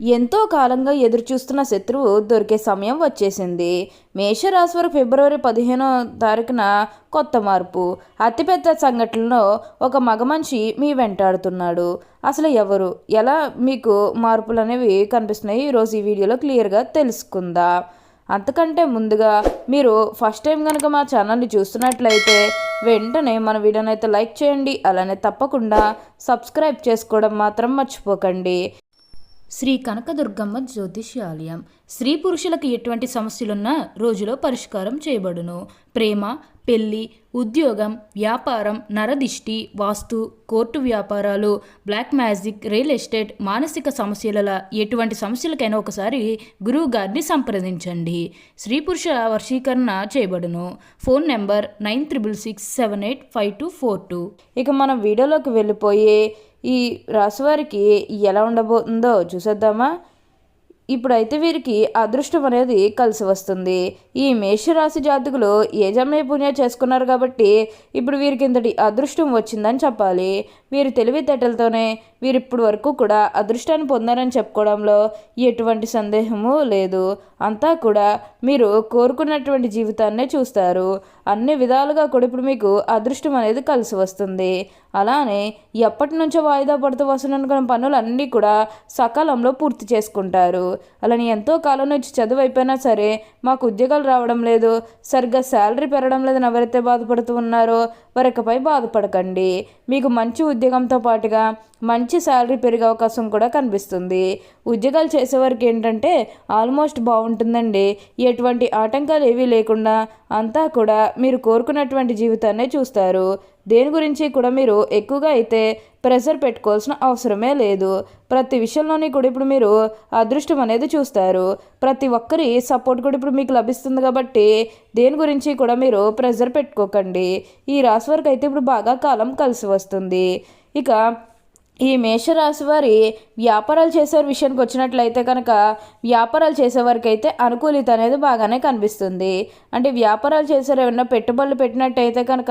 ఎంతో కాలంగా ఎదురుచూస్తున్న శత్రువు దొరికే సమయం వచ్చేసింది. మేషరాశి వారు ఫిబ్రవరి పదిహేనో తారీఖున కొత్త మార్పు. అతిపెద్ద సంఘటనలో ఒక మగ మనిషి మీ వెంటాడుతున్నాడు అసలు ఎవరు? ఎలా మీకు మార్పులు అనేవి కనిపిస్తున్నాయి ఈరోజు ఈ వీడియోలో క్లియర్గా తెలుసుకుందాం? అంతకంటే ముందుగా మీరు ఫస్ట్ టైం కనుక మా ఛానల్ని చూస్తున్నట్లయితే వెంటనే మన వీడియోనైతే లైక్ చేయండి. అలానే తప్పకుండా సబ్స్క్రైబ్ చేసుకోవడం మాత్రం మర్చిపోకండి. శ్రీ కనకదుర్గమ్మ జ్యోతిష్యాలయం. స్త్రీ పురుషులకు ఎటువంటి సమస్యలున్నా రోజులో పరిష్కారం చేయబడును. ప్రేమ పెళ్ళి ఉద్యోగం వ్యాపారం నరదిష్టి వాస్తు కోర్టు వ్యాపారాలు బ్లాక్ మ్యాజిక్ రియల్ ఎస్టేట్ మానసిక సమస్యల ఎటువంటి సమస్యలకైనా ఒకసారి గురువు గారిని సంప్రదించండి. స్త్రీ పురుష వర్షీకరణ చేయబడును. Phone number nine triple six seven eight five two four two. ఇక మనం వీడియోలోకి వెళ్ళిపోయే ఈ రాశివారికి ఎలా ఉండబోతుందో చూసేద్దామా? ఇప్పుడైతే వీరికి అదృష్టం అనేది కలిసి వస్తుంది. ఈ మేషరాశి జాతకులు యజమే పుణ్య చేసుకున్నారు కాబట్టి ఇప్పుడు వీరికి ఇంతటి అదృష్టం వచ్చిందని చెప్పాలి. వీరి తెలివితేటలతోనే వీరు ఇప్పటి వరకు కూడా అదృష్టాన్ని పొందారని చెప్పుకోవడంలో ఎటువంటి సందేహము లేదు. అంతా కూడా మీరు కోరుకున్నటువంటి జీవితాన్నే చూస్తారు. అన్ని విధాలుగా కూడా ఇప్పుడు మీకు అదృష్టం అనేది కలిసి వస్తుంది. అలానే ఎప్పటి నుంచో వాయిదా పడుతూ వస్తున్న పనులు అన్నీ కూడా సకాలంలో పూర్తి చేసుకుంటారు. అలానే ఎంతో కాలం నుంచి చదువు అయిపోయినా సరే మాకు ఉద్యోగాలు రావడం లేదు. సరిగ్గా శాలరీ పెరగడం లేదని ఎవరైతే బాధపడుతూ ఉన్నారో వారికపై బాధపడకండి. మీకు మంచి ఉద్యోగంతో పాటుగా మంచి శాలరీ పెరిగే అవకాశం కూడా కనిపిస్తుంది. ఉద్యోగాలు చేసేవారికి ఏంటంటే ఆల్మోస్ట్ బాగుంటుందండి. ఎటువంటి ఆటంకాలు ఏవీ లేకుండా అంతా కూడా మీరు కోరుకున్నటువంటి జీవితాన్నే చూస్తారు. దేని గురించి కూడా మీరు ఎక్కువగా అయితే ప్రెషర్ పెట్టుకోవాల్సిన అవసరమే లేదు. ప్రతి విషయంలోని కూడా ఇప్పుడు మీరు అదృష్టం అనేది చూస్తారు. ప్రతి ఒక్కరి సపోర్ట్ కూడా ఇప్పుడు మీకు లభిస్తుంది కాబట్టి దేని గురించి కూడా మీరు ప్రెషర్ పెట్టుకోకండి. ఈ రాశి వరకు అయితే ఇప్పుడు బాగా కాలం కలిసి వస్తుంది. ఇక ఈ మేషరాశి వారి వ్యాపారాలు చేసే విషయానికి వచ్చినట్లయితే కనుక వ్యాపారాలు చేసేవారికి అయితే అనుకూలిత అనేది బాగానే కనిపిస్తుంది. అంటే వ్యాపారాలు చేసే ఏమైనా పెట్టుబడులు పెట్టినట్టయితే కనుక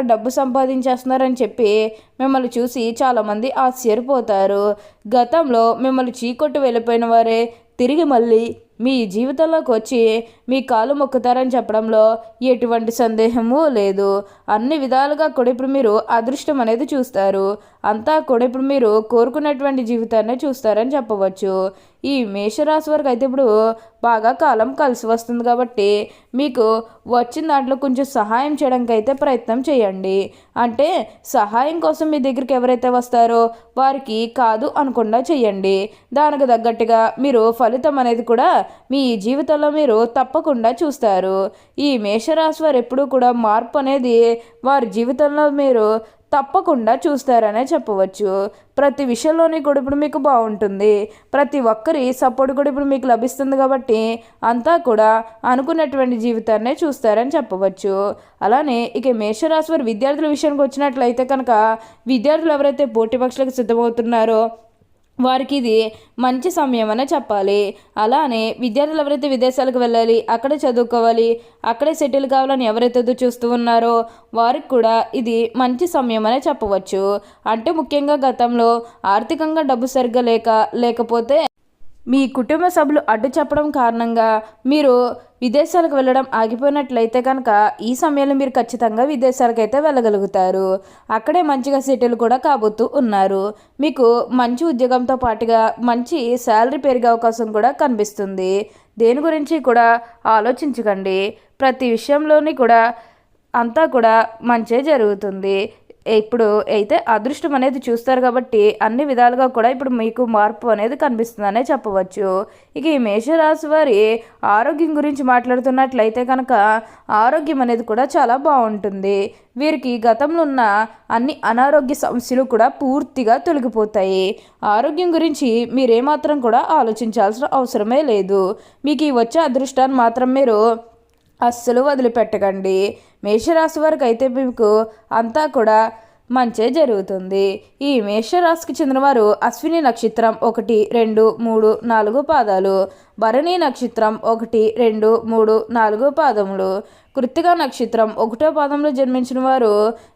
డబ్బు సంపాదించేస్తున్నారని చెప్పి మిమ్మల్ని చూసి చాలామంది ఆశ్చర్యపోతారు. గతంలో మిమ్మల్ని చీకొట్టు వెళ్ళిపోయిన వారే తిరిగి మళ్ళీ మీ జీవితంలోకి వచ్చి మీ కాలు మొక్కుతారని చెప్పడంలో ఎటువంటి సందేహము లేదు. అన్ని విధాలుగా కూడా ఇప్పుడు మీరు అదృష్టం అనేది చూస్తారు. అంతా కూడా ఇప్పుడు మీరు కోరుకున్నటువంటి జీవితాన్ని చూస్తారని చెప్పవచ్చు. ఈ మేషరాశి వరకు అయితే ఇప్పుడు బాగా కాలం కలిసి వస్తుంది కాబట్టి మీకు వచ్చిన దాంట్లో కొంచెం సహాయం చేయడానికి అయితే ప్రయత్నం చేయండి. అంటే సహాయం కోసం మీ దగ్గరికి ఎవరైతే వస్తారో వారికి కాదు అనకుండా చేయండి. దానికి తగ్గట్టుగా మీరు ఫలితం అనేది కూడా మీ జీవితంలో మీరు తప్పకుండా చూస్తారు. ఈ మేషరాశి వారు ఎప్పుడూ కూడా మార్పు అనేది వారి జీవితంలో మీరు తప్పకుండా చూస్తారనే చెప్పవచ్చు. ప్రతి విషయంలోని కూడా ఇప్పుడు మీకు బాగుంటుంది. ప్రతి ఒక్కరి సపోర్ట్ కూడా ఇప్పుడు మీకు లభిస్తుంది కాబట్టి అంతా కూడా అనుకున్నటువంటి జీవితాన్నే చూస్తారని చెప్పవచ్చు. అలానే ఇక మేషరాశి వారి విద్యార్థుల విషయానికి వచ్చినట్లయితే కనుక విద్యార్థులు ఎవరైతే పోటీ పక్షులకు సిద్ధమవుతున్నారో వారికి ఇది మంచి సమయం అనే చెప్పాలి. అలానే విద్యార్థులు ఎవరైతే విదేశాలకు వెళ్ళాలి అక్కడే చదువుకోవాలి అక్కడే సెటిల్ కావాలని ఎవరైతే చూస్తూ ఉన్నారో వారికి కూడా ఇది మంచి సమయం అనే చెప్పవచ్చు. అంటే ముఖ్యంగా గతంలో ఆర్థికంగా డబ్బు సరిగ్గా లేక లేకపోతే మీ కుటుంబ సభ్యులు అడ్డు చెప్పడం కారణంగా మీరు విదేశాలకు వెళ్ళడం ఆగిపోయినట్లయితే కనుక ఈ సమయంలో మీరు ఖచ్చితంగా విదేశాలకు అయితే వెళ్ళగలుగుతారు. అక్కడే మంచిగా సెటిల్ కూడా కాబోతూ ఉన్నారు. మీకు మంచి ఉద్యోగంతో పాటుగా మంచి శాలరీ పెరిగే అవకాశం కూడా కనిపిస్తుంది. దేని గురించి కూడా ఆలోచించకండి. ప్రతి విషయంలోని కూడా అంతా కూడా మంచే జరుగుతుంది. ఇప్పుడు అయితే అదృష్టం అనేది చూస్తారు కాబట్టి అన్ని విధాలుగా కూడా ఇప్పుడు మీకు మార్పు అనేది కనిపిస్తుందనే చెప్పవచ్చు. ఇక ఈ మేషరాశి వారి ఆరోగ్యం గురించి మాట్లాడుతున్నట్లయితే కనుక ఆరోగ్యం అనేది కూడా చాలా బాగుంటుంది. వీరికి గతంలో ఉన్న అన్ని అనారోగ్య సమస్యలు కూడా పూర్తిగా తొలగిపోతాయి. ఆరోగ్యం గురించి మీరేమాత్రం కూడా ఆలోచించాల్సిన అవసరమే లేదు. మీకు ఈ వచ్చే అదృష్టాన్ని మాత్రం మీరు అస్సలు వదిలిపెట్టకండి. మేషరాశి వారికి అయితే మీకు అంతా కూడా మంచే జరుగుతుంది. ఈ మేషరాశికి చెందినవారు అశ్విని నక్షత్రం ఒకటి రెండు మూడు నాలుగు పాదాలు. భరణి నక్షత్రం ఒకటి రెండు మూడు నాలుగు పాదములు. కృత్తిక నక్షత్రం ఒకటో పాదంలో జన్మించిన వారు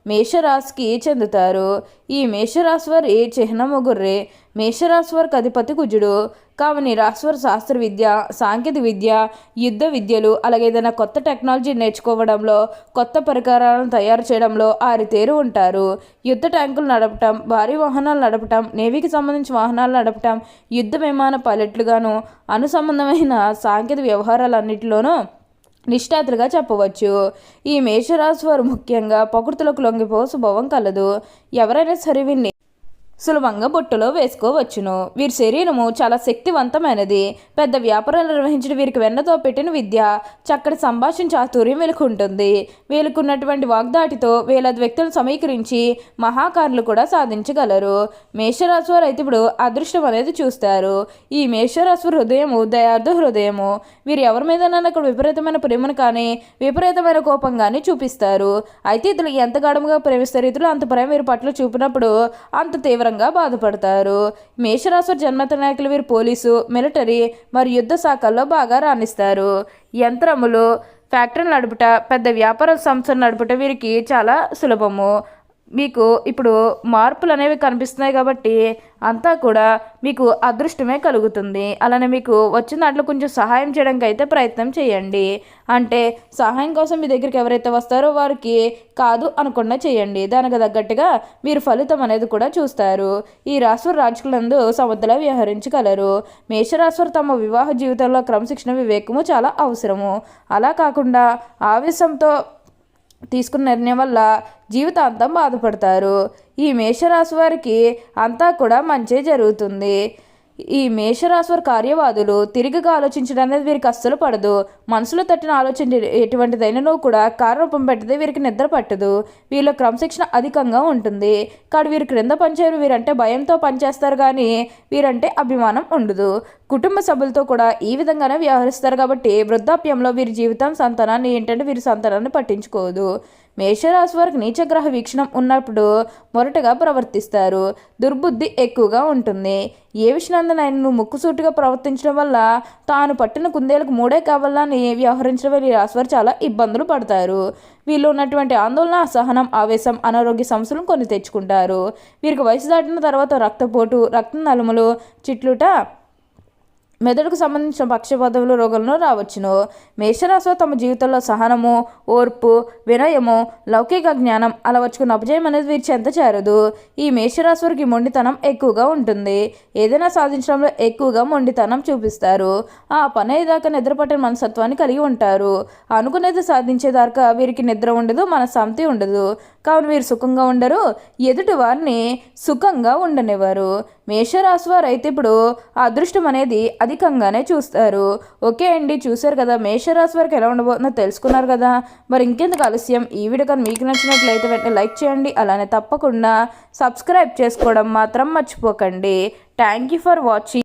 మేషరాశికి చెందుతారు. ఈ మేషరాశి వారి చిహ్నము గుర్రె మేషరాశి వారికి అధిపతి కుజుడు. కావని రాశివారి శాస్త్ర విద్య సాంకేతిక విద్య యుద్ధ విద్యలు అలాగే ఏదైనా కొత్త టెక్నాలజీ నేర్చుకోవడంలో కొత్త పరికరాలను తయారు చేయడంలో ఆరితేరు ఉంటారు. యుద్ధ ట్యాంకులు నడపటం భారీ వాహనాలు నడపటం నేవీకి సంబంధించిన వాహనాలు నడపటం యుద్ధ విమాన పైలట్లుగాను అనుసంబంధమైన సాంకేతిక వ్యవహారాలన్నింటిలోనూ నిష్ఠాతులుగా చెప్పవచ్చు. ఈ మేషరాశి వారు ముఖ్యంగా ప్రకృతులకు లొంగిపో స్వభావం కలదు. ఎవరైనా సరివిన్ని సులభంగా బొట్టులో వేసుకోవచ్చును. వీరి శరీరము చాలా శక్తివంతమైనది. పెద్ద వ్యాపారాలు నిర్వహించడం వీరికి వెన్నతో పెట్టిన విద్య చక్కటి సంభాషణ చాతుర్యం వీళ్ళకుంటుంది వీళ్ళకున్నటువంటి వాగ్దాటితో వేలాది వ్యక్తులను సమీకరించి మహాకారులు కూడా సాధించగలరు. మేషరాశి వారు అయితే ఇప్పుడు అదృష్టం అనేది చూస్తారు. ఈ మేషరాశి హృదయము దయార్థ హృదయము. వీరు ఎవరి మీద అక్కడ విపరీతమైన ప్రేమను కానీ విపరీతమైన కోపం కానీ చూపిస్తారు. అయితే ఇతరులు ఎంత గాఢముగా ప్రేమిస్తారు? ఇతరులు అంత ప్రేమ వీరి పట్ల చూపినప్పుడు అంత తీవ్ర తీవ్రంగా బాధపడతారు. మేషరాశి జన్మత నాయకులు వీరు పోలీసు మిలిటరీ మరియు యుద్ధ శాఖల్లో బాగా రాణిస్తారు. యంత్రములు ఫ్యాక్టరీ నడుపుట పెద్ద వ్యాపార సంస్థలు నడుపుట వీరికి చాలా సులభము. మీకు ఇప్పుడు మార్పులు అనేవి కనిపిస్తున్నాయి కాబట్టి అంతా కూడా మీకు అదృష్టమే కలుగుతుంది. అలానే మీకు వచ్చిన దాంట్లో కొంచెం సహాయం చేయడానికి అయితే ప్రయత్నం చేయండి. అంటే సహాయం కోసం మీ దగ్గరికి ఎవరైతే వస్తారో వారికి కాదు అనకుండా చేయండి. దానికి తగ్గట్టుగా మీరు ఫలితం అనేది కూడా చూస్తారు. ఈ రాశివారు రాజకులందు సమర్థలా వ్యవహరించగలరు. మేషరాశివారు తమ వివాహ జీవితంలో క్రమశిక్షణ వివేకము చాలా అవసరము. అలా కాకుండా ఆవేశంతో తీసుకున్న నిర్ణయం వల్ల జీవితాంతం బాధపడతారు. ఈ మేషరాశి వారికి అంతా కూడా మంచి జరుగుతుంది. ఈ మేషరాశి కార్యవాదులు తిరిగిగా ఆలోచించడం అనేది వీరికి అస్సలు పడదు. మనసులో తట్టిన ఆలోచన ఎటువంటిదైనను కూడా కార్యరూపం పెట్టదే వీరికి నిద్ర పట్టదు. వీళ్ళ క్రమశిక్షణ అధికంగా ఉంటుంది. కాదు వీరు క్రింద పనిచేయరు. వీరంటే భయంతో పనిచేస్తారు కానీ వీరంటే అభిమానం ఉండదు. కుటుంబ సభ్యులతో కూడా ఈ విధంగానే వ్యవహరిస్తారు కాబట్టి వృద్ధాప్యంలో వీరి జీవితం సంతానాన్ని ఏంటంటే వీరి సంతానాన్ని పట్టించుకోదు. మేషరాశి వారికి నీచగ్రహ వీక్షణం ఉన్నప్పుడు మొరటగా ప్రవర్తిస్తారు. దుర్బుద్ధి ఎక్కువగా ఉంటుంది. ఏ విషయాన్ని ఆయనను ముక్కుసూటిగా ప్రవర్తించడం వల్ల తాను పట్టిన కుందేలకు మూడే కావాలని వ్యవహరించడం ఈ రాశివారు చాలా ఇబ్బందులు పడతారు. వీళ్ళు ఉన్నటువంటి ఆందోళన అసహనం ఆవేశం అనారోగ్య సమస్యలను కొన్ని తెచ్చుకుంటారు. వీరికి వయసు దాటిన తర్వాత రక్తపోటు రక్త నలుములు చిట్లుట మెదడుకు సంబంధించిన పక్షపాతములు రోగంలో రావచ్చును. మేషరాశి తమ జీవితంలో సహనము ఓర్పు వినయము లౌకిక జ్ఞానం అలవర్చుకున్న అపజయం అనేది వీరి చెంత చేరదు. ఈ మేషరాశి మొండితనం ఎక్కువగా ఉంటుంది. ఏదైనా సాధించడంలో ఎక్కువగా మొండితనం చూపిస్తారు. ఆ పని అయ్యేదాకా నిద్రపట్టిన మనసత్వాన్ని కలిగి ఉంటారు. అనుకునేది సాధించేదాకా వీరికి నిద్ర ఉండదు మనశ్శాంతి ఉండదు. కావున వీరు సుఖంగా ఉండరు. ఎదుటి వారిని సుఖంగా ఉండనివ్వరు. మేషరాశి వారు అయితే ఇప్పుడు అదృష్టం అనేది అధికంగానే చూస్తారు. ఓకే అండి చూశారు కదా. మేషరాశి వారికి ఎలా ఉండబోతుందో తెలుసుకున్నారు కదా. మరి ఇంకెందుకు ఆలస్యం? ఈ వీడియో కానీ మీకు నచ్చినట్లయితే వెంటనే లైక్ చేయండి. అలానే తప్పకుండా సబ్స్క్రైబ్ చేసుకోవడం మాత్రం మర్చిపోకండి. Thank you for watching.